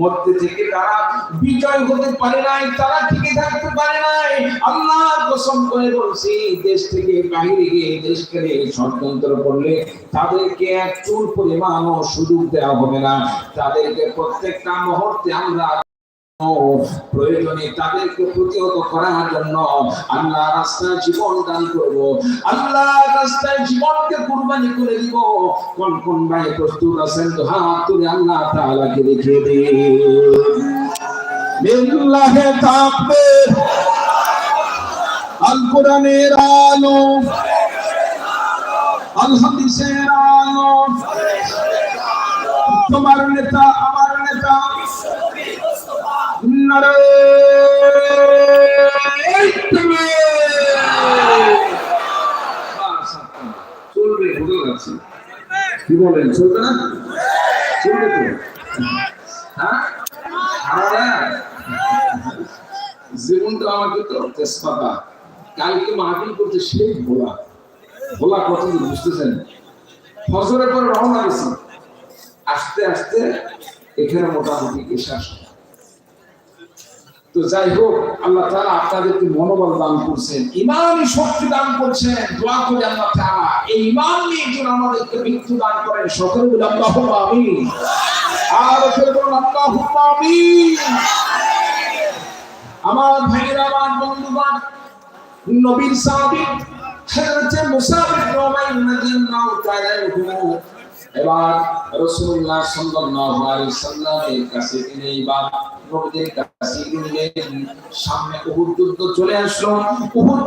মধ্যে থেকে তারা বিজয় হতে পারে নাই, তারা টিকে থাকতে পারে নাই। আল্লাহ কসম করে বলছি, দেশ থেকে বাইরে গিয়ে দেশকে ষড়যন্ত্র করলে তাদেরকে এক চুল পরিমাণও সুযোগ দেওয়া হবে না। তাদেরকে প্রত্যেকটা মুহূর্তে আমরা প্রয়োজনে তাদেরকে প্রতিহত করার জন্য আল্লাহ রাস্তায় জীবন দান করব। আল্লাহ রাস্তায় জীবনকে কুরবানি করে দিব। কোন কোন ভাই প্রস্তুত আছেন হাত তুলে আল্লাহ তাআলাকে দেখিয়ে দিন। তাকবীর। আল কোরআনের আলো। আল হাদিসের আলো। তোমার নেতা, আমার নেতা। চলবে ভুলে যাচ্ছে। কি বলেন, চলবে না? চলবে তো। হ্যাঁ? জীবনটা আমাকে তো তেজপাতা। কালকে মাহফিল করতে সেই ভোলা। ভোলা কথা বুঝতেছেন? ফজরের পর রওনা গেছি আস্তে আস্তে এখানে মোটামুটি এসে আসে তো যাই হোক, আল্লাহ তাআলা আপনাদেরকে মনোবল দান করছেন, ইমান শক্তি দান করছেন, দোয়া করি আল্লাহ তাআলা। এই ইমান নিয়ে যেন আমাদেরকে মৃত্যু দান করেন, সকলে বলে, আল্লাহুম্মা আমিন। আর আল্লাহুম্মা আমিন। আমার ভাইয়েরা, আমার বন্ধুগণ, নবীর সাহাবী, হযরত মুসা বিন উমাইর রাদিয়াল্লাহু তাআলা এবার রাসূলুল্লাহ সাল্লাল্লাহু আলাইহি সাল্লামের কাছে তিনি এবার নবীদের কাছে গেলেন। সামনে উহুদ যুদ্ধ চলে আসলো।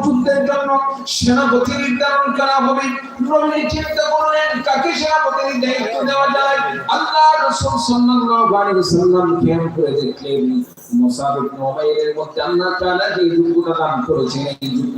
যুদ্ধের জন্য সেনাপতি নির্ধারণ করা হবে। নবী চিন্তা করলেন, কাকে সেনাপতির দায়িত্ব দেওয়া যায়? আল্লাহ রাসূল সাল্লাল্লাহু আলাইহি সাল্লাম খেয়াল করে দেখলেন মুসা বিন উমাইরের মধ্যে আল্লাহ তাআলা যে যুদ্ধটা দান করেছেন, এই যুদ্ধ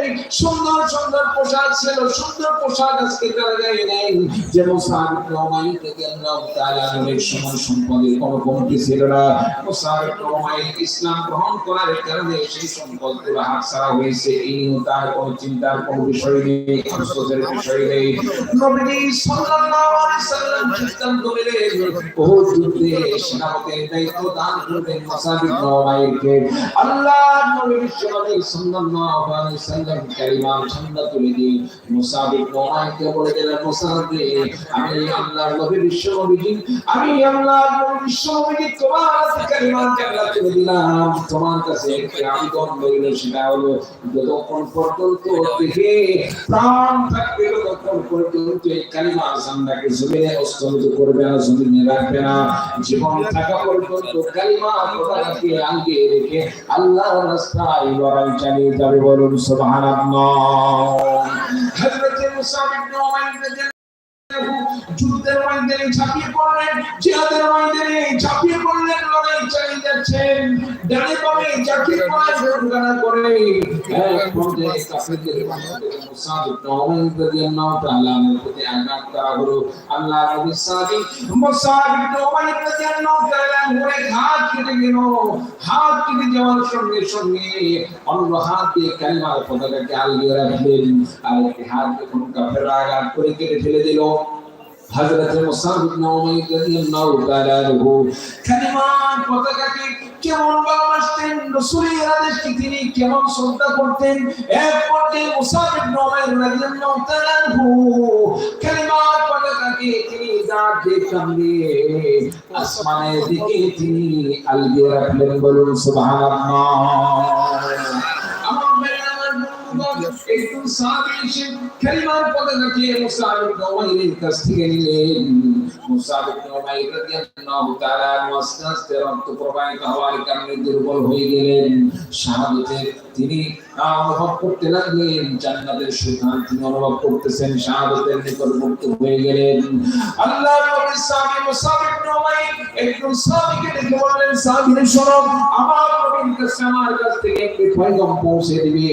সুন্দর সুন্দর পোশাক ছিল, সুন্দর পোশাক আজকে তারা গায়ে নেই। যে মুসার রমাই থেকে তাআলা অনেক সময় সম্পদের কোনো কমতি ছিল না। মুসার রমাই ইসলাম গ্রহণ করার কারণে সেই সম্পদ পুরো হাত ছাড়া হয়েছে। এই তার কোনো চিন্তার কোনো বিষয় নেই, আফসোসের বিষয় নেই। নবী সাল্লাল্লাহু আলাইহি সাল্লাম সিদ্ধান্ত নিলেন বহুত যুদ্ধে সেনাপতির দায়িত্ব দান করবেন মুসার রমাইকে আল্লাহ নবী সাল্লাল্লাহু আলাইহি সাল্লাম কালিমা ঠান্ডা তুলে দিয়ে মুসা বিন উমাইরকে বলে দিলেন মুসা রে আমি আল্লাহর নবী, বিশ্বনবী আমি আল্লাহর নবী তোমার কাছে কালিমা ঠান্ডা তুলে দিলাম। তোমার কাছে একটি আবেদন রইল, সেটা হলো যতক্ষণ পর্যন্ত দেহে প্রাণ থাকবে ততক্ষণ পর্যন্ত এই কালিমা ঠান্ডাকে জমিনে স্থগিত করবে না, জমিনে রাখবে না। জীবন থাকা পর্যন্ত কালিমা পতাকাকে আগে রেখে আল্লাহর রাস্তায় লড়াই চালিয়ে যাবে বলুন সুবহানাল্লাহ হযরত মুসা ইবনে উমাইর রাদিয়াল্লাহু যুদ্ধের ময়দানে ঝাঁপিয়ে পড়লেন জিহাদের ময়দানে ঝাঁপিয়ে পড়লেন যাচ্ছেন ডানে করে। আল্লাহ নবী সাহাবী ইবনে রাদিয়াল্লাহু তাআলা হাত কেটে গেল হাত কেটে যাওয়ার সঙ্গে সঙ্গে অন্য হাত দিয়ে কালিমার পতাকাকে আলগিয়ে রাখলেন আর একটি হাত যখন কাফের আঘাত করে কেটে ফেলে দিল। হযরত মুসা ইবনে উমাইর রাদিয়াল্লাহু তাআলা আনহু, কালিমার পতাকাকে কেমন ভালোবাসতেন, রাসূলের আদেশকে তিনি কেমন শ্রদ্ধা করতেন এক পর্যায়ে মুসা ইবনে উমাইর রাদিয়াল্লাহু তাআলা আনহু, কালিমার পতাকাকে তিনি দাঁত দিয়ে আসমানের দিকে তিনি আলগিয়ে রাখলেন বলুন সুবহানাল্লাহ। সাহাবী এসে কালিমার পতাকাকে মুসাব ইবনে উমাইরের কাছ থেকে নিলেন। মুসাব ইবনে উমাইর রাদিয়াল্লাহু তাআলা আস্তে আস্তে রক্ত প্রবাহিত হওয়ার কারণে দুর্বল হয়ে গেলেন। শাহাদাতের তিনি অনুভব করতে লাগলেন, জান্নাতের সুখান তিনি অনুভব করতেছেন, শাহাদাতের নিকটবর্তী হয়ে গেলেন। আল্লাহ নবী সাহাবী মুসাব ইবনে একজন শোনো আমার কাছে আমার কাছ থেকে একটি পৌঁছে দিবে।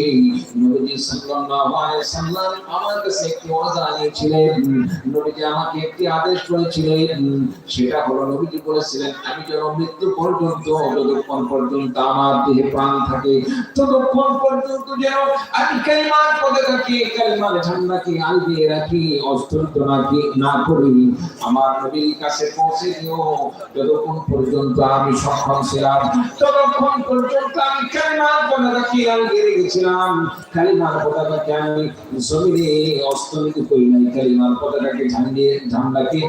নবীজি সাল্লাম আমার কাছে একটি ওয়াদা নবীজি আমাকে একটি আদেশ করেছিলেন। সেটা হলো, নবীজি বলেছিলেন, আমি যেন মৃত্যু পর্যন্ত, যতক্ষণ পর্যন্ত আমার দেহে প্রাণ থাকে, ততক্ষণ পর্যন্ত যেন আমি কালিমার পদে থাকি, কালিমার ঝান্ডাকে আলগিয়ে রাখি অস্তন্ত না করি। আমার নবীর কাছে পৌঁছে দিও। যতক্ষণ পর্যন্ত আমি সক্ষম ছিলাম, ততক্ষণ পর্যন্ত আমি কালিমার পতাকাকে আমি জমিনে অস্তমিত করি নাই। কালিমার পতাকাকে ঝান্ডিয়ে ঝান্ডাকে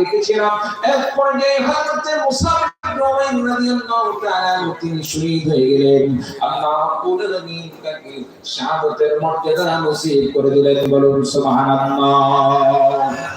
রেখেছিলাম। এক পর্যায়ে তাকে শাহাদাতের মর্যাদা নসিব করে দিলেন। বলুন সুবহানাল্লাহ।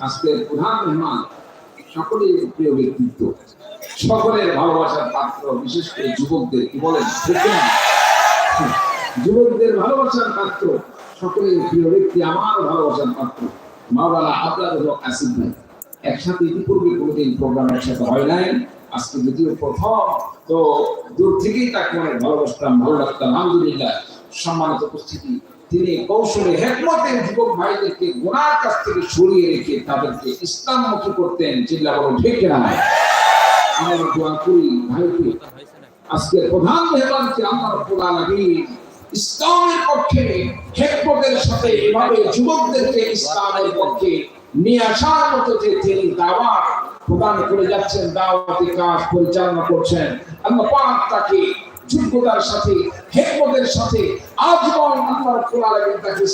আজকের প্রধান মেহমান সকলেই প্রিয় ব্যক্তিত্ব সকলের ভালোবাসার পাত্র বিশেষ করে যুবকদের কি বলেন যুবকদের ভালোবাসার পাত্র সকলের প্রিয় ব্যক্তি আমার ভালোবাসার পাত্র মাওলানা আব্দুল হক আসিফ ভাই একসাথে ইতিপূর্বে কোনোদিন প্রোগ্রাম একসাথে হয় নাই। আজকে প্রথম, তো দূর থেকেই তাকে অনেক ভালোবাসতাম, ভালো লাগতাম। আলহামদুলিল্লাহ, সম্মানিত উপস্থিতি। তিনি কৌশলে যুবক ভাইদেরকে গোনার কাছ থেকে সরিয়ে রেখে তাদেরকে ইসলামমুখী করতেন, চিল্লা বড় ঠিক না করি ভাইকে আজকে প্রধান মেহমানকে আমরা ইসলামের পক্ষে হেকমতের সাথে এভাবে যুবকদেরকে ইসলামের পক্ষে নিয়ে আসার মতো যে তিনি দাওয়াত প্রদান করে যাচ্ছেন, দাওয়াতি কাজ পরিচালনা করছেন পাক তাকে যোগ্যতার সাথে হেকমতের সাথে আজীবন তাকে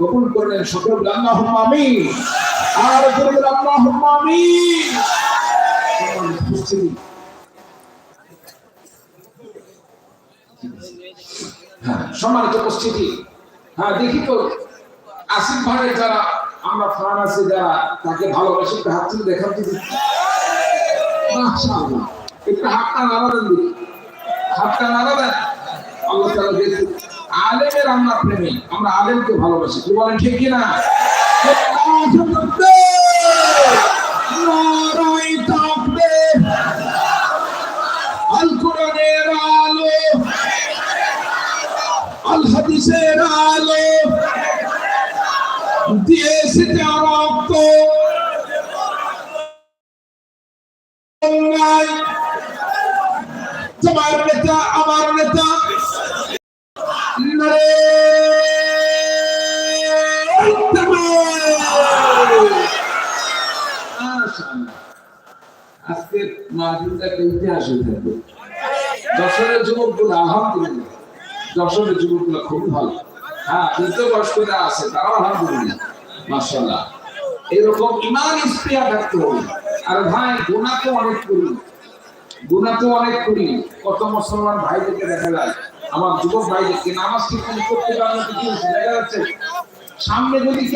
কবুল করলেন সকল আল্লাহুম্মা আমিন। আর বলে আল্লাহুম্মা সম্মানিত উপস্থিতি, হ্যাঁ সম্মানিত উপস্থিতি। হ্যাঁ দেখি তো, আসিফ ভাইয়ের যারা আমরা ফান আছে, যারা তাকে ভালোবাসি হাত তুলে দেখান একটু হাতটা নাড়াবেন দেখি। হাতটা নাড়াবেন? আল্লাহ তাআলা দেখুন আলেমের আমরা প্রেমী, আমরা আলেমকে ভালোবাসি। কি বলেন, ঠিক কিনা? নারাই তাকবীর হাদিসের আলো দিয়েছে রক্ত। তোমার নেতা, আমার নেতা। আজকে মাহফিলটা একটা ইতিহাস হয়ে থাকবে। যশোরের যুবকগুলো, আলহামদুলিল্লাহ। যশোরের যুবকগুলো ভালো। হ্যাঁ বৃদ্ধ বয়স্করা আছে, তারাও আলহামদুলিল্লাহ এরকম ইমান আর ভাই গুণা অনেক করি। গুণা অনেক করি। কত মুসলমান ভাইদেরকে দেখা যায়, আমার যুবক ভাইদেরকে নামাজ করতে পারলে কি দেখা যাচ্ছে। সামনে যদি কেউ